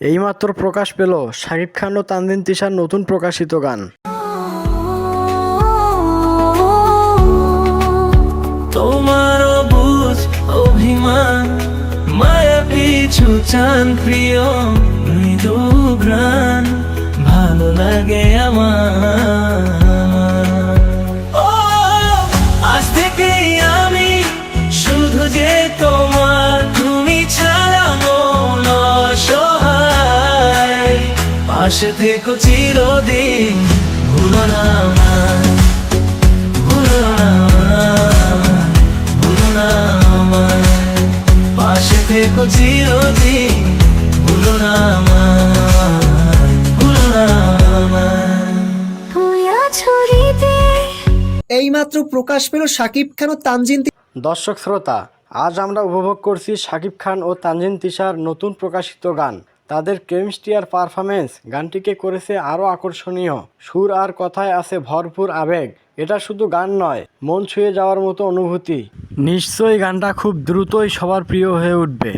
এইমাত্র প্রকাশ পেল শাকিব খান ও তানদিন তিশার নতুন প্রকাশিত গান। তোমার বুঝ অভিমান, মায়া পিছু চান প্রিয়, মৃদু ভালো লাগে আমার। পাশে থেকো চিরদিন ভুলো না ভুলো না ভুলো না। পাশে থেকো চিরদিন ভুলো না এইমাত্র প্রকাশ পেল শাকিব খান ও তানজিন দর্শক শ্রোতা আজ আমরা উপভোগ করছি শাকিব খান ও তানজিন তিশার নতুন প্রকাশিত গান। তাদের কেমিস্ট্রি আর পারফরমেন্স গানটিকে করেছে আরও আকর্ষণীয়। সুর আর কথায় আছে ভরপুর আবেগ। এটা শুধু গান নয়, মন ছুঁয়ে যাওয়ার মতো অনুভূতি। নিশ্চয়ই গানটা খুব দ্রুতই সবার প্রিয় হয়ে উঠবে।